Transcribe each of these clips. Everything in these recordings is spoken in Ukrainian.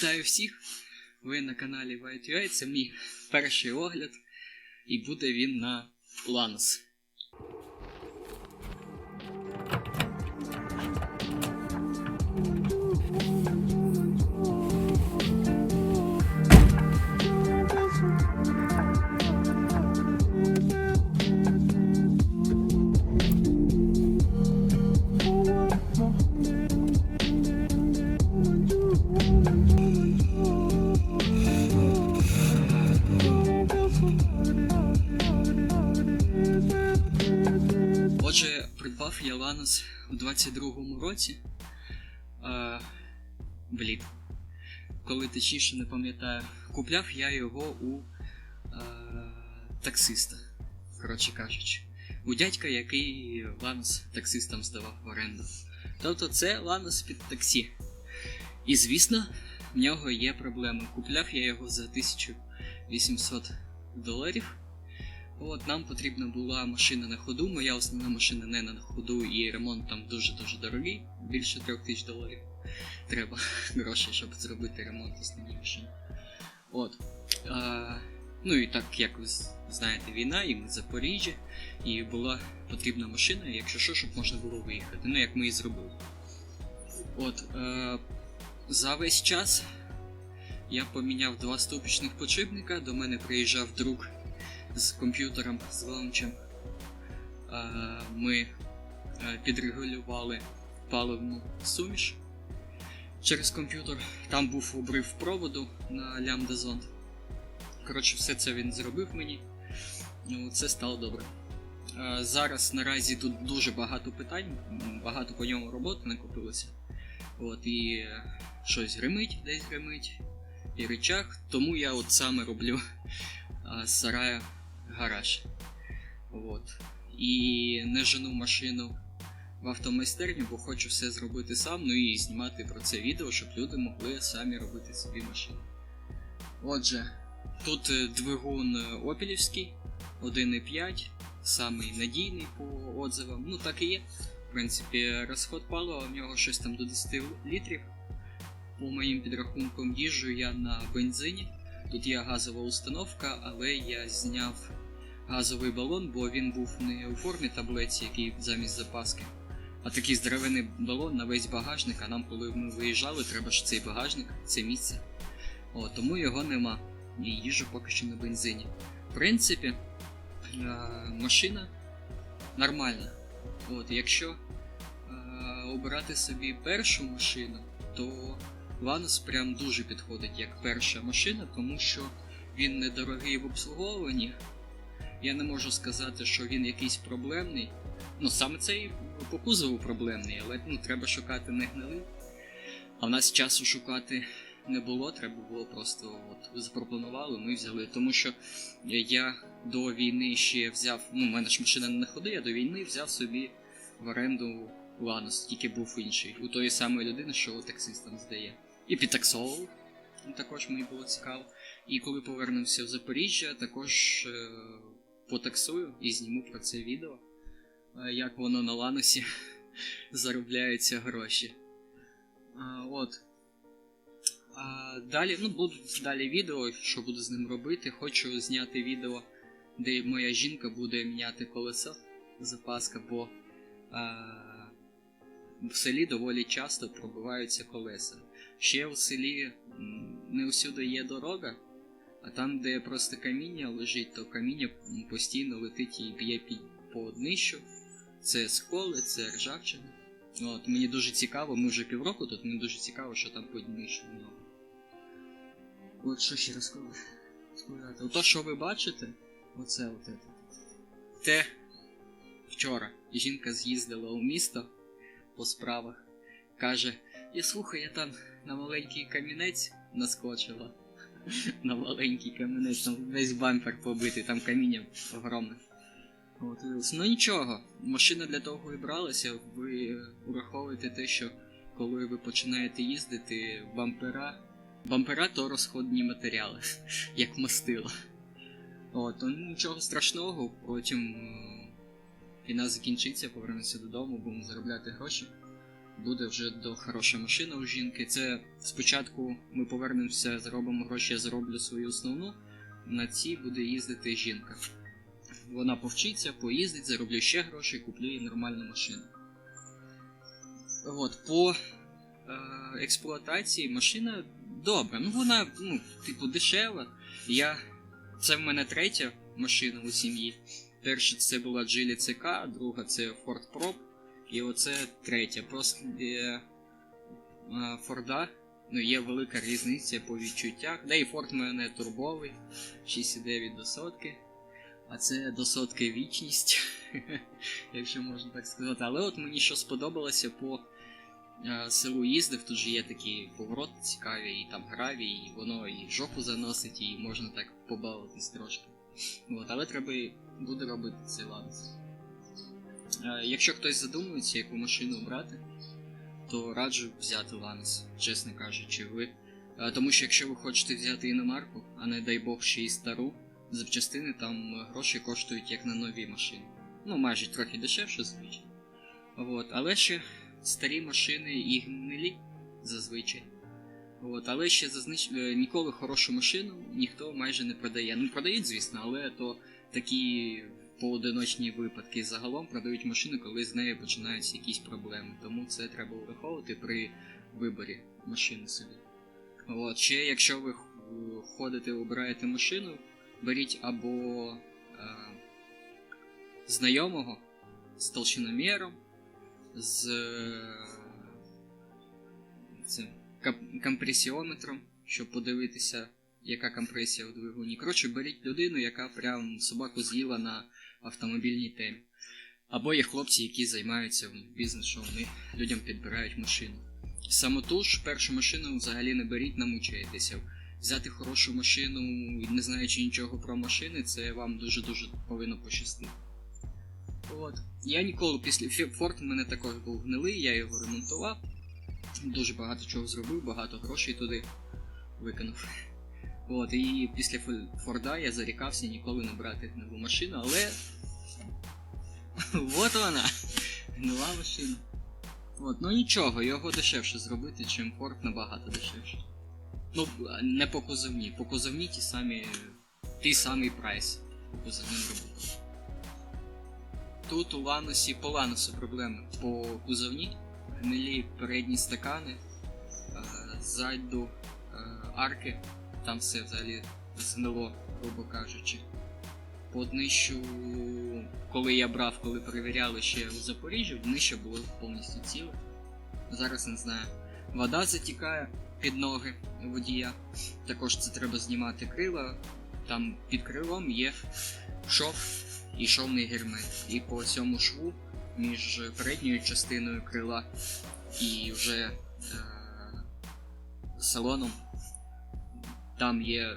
Вітаю всіх! Ви на каналі White.ua. Це мій перший огляд, і буде він на Ланос. Придбав я Ланос у 22-му році. А, блін. Коли точніше не пам'ятаю, купляв я його у а, таксиста. Коротше кажучи, у дядька, який Ланос таксистам здавав в оренду. Тобто це Ланос під таксі. І звісно, в нього є проблеми. Купляв я його за 1800 доларів. От нам потрібна була машина на ходу. Моя основна машина не на ходу, і ремонт там дуже-дуже дорогий, більше 3000 доларів. Треба грошей, щоб зробити ремонт основній машини. От. А, ну і так, як ви знаєте, війна, і ми в Запоріжжі, і була потрібна машина, якщо що, щоб можна було виїхати. Ну, як ми і зробили. От. Е, за весь час я поміняв два ступічних подшипника, до мене приїжджав друг з комп'ютером, з лаунчем. Ми е, підрегулювали паливну суміш через комп'ютер. Там був обрив проводу на лямбда зонд. Коротше, все це він зробив мені. Ну, це стало добре. Зараз наразі тут дуже багато питань, багато по ньому роботи накопилося. От, і е, щось гримить, десь гримить, і речах. Тому я от саме роблю з сараю гараж. От. І не жену машину в автомайстерню, бо хочу все зробити сам, ну і знімати про це відео, щоб люди могли самі робити собі машини. Отже, тут е, двигун е, опілівський, 1,5, самий надійний по отзивам. Ну так і є. В принципі, розход палива в нього щось там до 10 літрів. По моїм підрахункам їжджу я на бензині. Тут є газова установка, але я зняв газовий балон, бо він був не у формі таблиці, який замість запаски, а такий здоровений балон на весь багажник. А нам, коли ми виїжджали, треба ж цей багажник, це місце. О, тому його нема. І їжу поки що на бензині. В принципі, е, машина нормальна. От, якщо е, обирати собі першу машину, то Ланос прям дуже підходить як перша машина, тому що він недорогий в обслуговуванні. Я не можу сказати, що він якийсь проблемний. Ну, саме цей по кузову проблемний, але ну, треба шукати не гнилий. А в нас часу шукати не було, треба було просто от, запропонували, ми взяли. Тому що я до війни ще взяв, ну, в мене ж машина не ходи, я до війни взяв собі в оренду Ланос, тільки був інший. У тої самої людини, що таксистам здає. І підтаксовував. Також мені було цікаво. І коли повернувся в Запоріжжя, також е, потаксую і зніму про це відео, е, як воно на Ланосі заробляються гроші. От. Далі, ну, будуть далі відео, що буду з ним робити. Хочу зняти відео, де моя жінка буде міняти колесо запаска, бо а, в селі доволі часто пробиваються колеса. Ще в селі не усюди є дорога, а там, де просто каміння лежить, то каміння постійно летить і б'є по днищу. Це сколи, це ржавчина. От, мені дуже цікаво, ми вже півроку тут, мені дуже цікаво, що там по днищу нього. От що ще розповідати. Ото, що ви бачите, оце от це. Те вчора жінка з'їздила у місто по справах. Каже, я слухай, я там на маленький камінець наскочила. На маленький камінець, там весь бампер побитий, там каміння огромне. От, ну нічого, машина для того і бралася, ви враховуєте те, що коли ви починаєте їздити, бампера. Бампера то розходні матеріали, як мастило. От, ну нічого страшного, потім е, війна закінчиться, повернемося додому, будемо заробляти гроші. Буде вже до хороша машина у жінки. Це спочатку ми повернемося, заробимо гроші, я зароблю свою основну. На цій буде їздити жінка. Вона повчиться, поїздить, зароблю ще гроші, куплю їй нормальну машину. От, по е, експлуатації машина добра. Ну вона, ну, типу, дешева. Я. Це в мене третя машина у сім'ї. Перша це була Geely CK, друга це Ford Prop. І оце третя. Просто е, е, Форда. Ну, є велика різниця по відчуттях. Да і в мене турбовий, 6,9 до сотки. А це до сотки вічність, якщо можна так сказати. Але от мені що сподобалося по е, селу їздив, тут же є такі повороти цікаві, і там гравій, і воно і жопу заносить, і можна так побавитись трошки. От, але треба буде робити цей ланц. Е, Якщо хтось задумується, яку машину брати, то раджу взяти Ланос, чесно кажучи, ви. Е, Тому що якщо ви хочете взяти іномарку, а не дай Бог ще й стару, запчастини там е, гроші коштують як на нові машини. Ну, майже трохи дешевше, звичайно. От, але ще старі машини і гнилі зазвичай. От, але ще зазнич... ніколи хорошу машину ніхто майже не продає. Ну, продають, звісно, але то такі поодиночні випадки. Загалом продають машину, коли з нею починаються якісь проблеми. Тому це треба враховувати при виборі машини собі. От, ще якщо ви ходите, обираєте машину, беріть або е, знайомого з толщиноміром, з е, цим компресіометром, щоб подивитися, яка компресія у двигуні. Коротше, беріть людину, яка прям собаку з'їла на автомобільній темі. Або є хлопці, які займаються бізнесом, вони людям підбирають машину. Самотуж, першу машину взагалі не беріть, намучаєтеся. Взяти хорошу машину, не знаючи нічого про машини, це вам дуже-дуже повинно пощастити. От. Я ніколи після Форд в мене також був гнилий, я його ремонтував. Дуже багато чого зробив, багато грошей туди викинув. От, і після Форда я зарікався ніколи не брати нову машину, але. От вона! Нова машина. От, ну нічого, його дешевше зробити, чим Форд набагато дешевше. Ну, не по кузовні. По кузовні ті самі. Ті самий прайс по кузовним роботам. Тут у Ланосі по Ланосу проблеми. По кузовні гнилі передні стакани, е, ззаду е, арки, там все взагалі згнило, грубо кажучи. По днищу, коли я брав, коли перевіряли ще у Запоріжжі, днище було повністю ціле. Зараз не знаю. Вода затікає під ноги водія. Також це треба знімати крила. Там під крилом є шов і шовний гермет. І по цьому шву між передньою частиною крила і вже е- салоном там є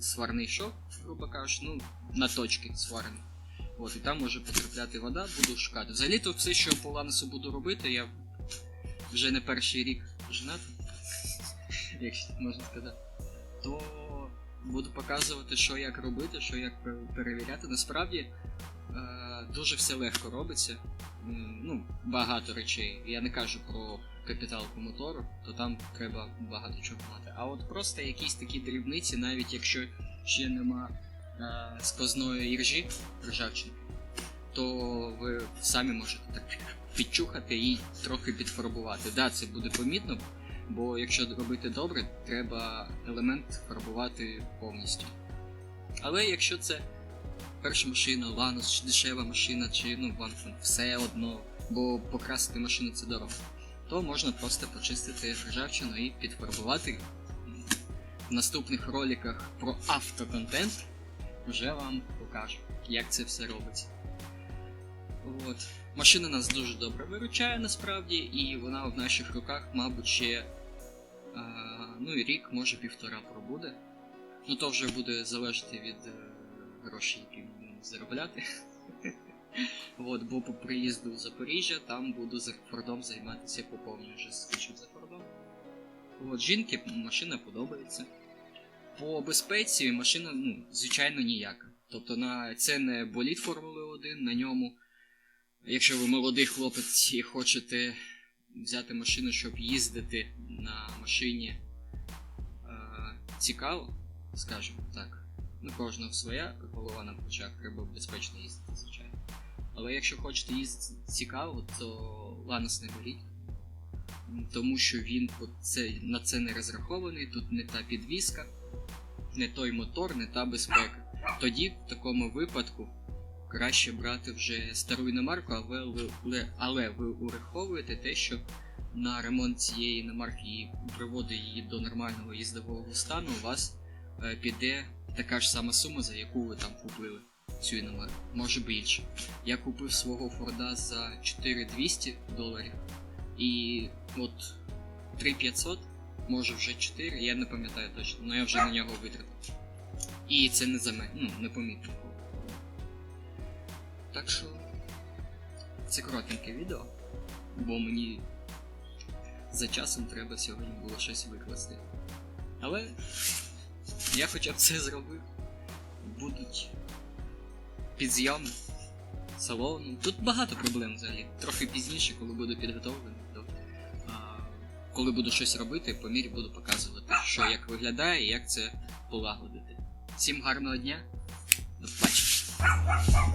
сварний шов, грубо кажучи, ну, на точки сварений. От, і там може потрапляти вода, буду шукати. Взагалі то все, що по ланесу буду робити, я вже не перший рік женатий, якщо можна сказати, то буду показувати, що як робити, що як перевіряти. Насправді е, дуже все легко робиться. Ну, багато речей. Я не кажу про капіталку мотору, то там треба багато чого мати. А от просто якісь такі дрібниці, навіть якщо ще нема е, сквозної іржі ржавчини, то ви самі можете так підчухати і трохи підфарбувати. Да, це буде помітно, бо якщо робити добре, треба елемент фарбувати повністю. Але якщо це перша машина, Ланос, чи дешева машина, чи ну вам все одно, бо покрасити машину це дорого, то можна просто почистити ржавчину і підфарбувати. В наступних роликах про автоконтент вже вам покажу, як це все робиться. От. Машина нас дуже добре виручає насправді, і вона в наших руках, мабуть, ще а, ну, і рік, може півтора пробуде. Ну то вже буде залежати від е, грошей, які будемо заробляти. От, бо по приїзду в Запоріжжя там буду за Фордом займатися по повній вже скучив за Фордом. От, жінки машина подобається. По безпеці машина, ну, звичайно, ніяка. Тобто на це не боліт Формули 1, на ньому, якщо ви молодий хлопець і хочете взяти машину, щоб їздити на машині е, цікаво, скажімо так. Ну, кожного своя голова на плечах, треба безпечно їздити, звичайно. Але якщо хочете їздити цікаво, то Ланос не беріть. Тому що він це, на це не розрахований, тут не та підвіска, не той мотор, не та безпека. Тоді, в такому випадку, краще брати вже стару іномарку, але, ви- але, ви ураховуєте те, що на ремонт цієї іномарки і приводить її до нормального їздового стану, у вас е, піде така ж сама сума, за яку ви там купили цю іномарку. Може більше. Я купив свого Форда за 4200 доларів. І от 3500, може вже 4, я не пам'ятаю точно, але я вже на нього витратив. І це не за мене, ну, не помітно. Так що це коротеньке відео, бо мені за часом треба сьогодні було щось викласти. Але я хоча б це зробив. Будуть підзйоми, салону. Тут багато проблем взагалі. Трохи пізніше, коли буду підготовлений, то а, коли буду щось робити, по мірі буду показувати, що як виглядає і як це полагодити. Всім гарного дня, до побачення.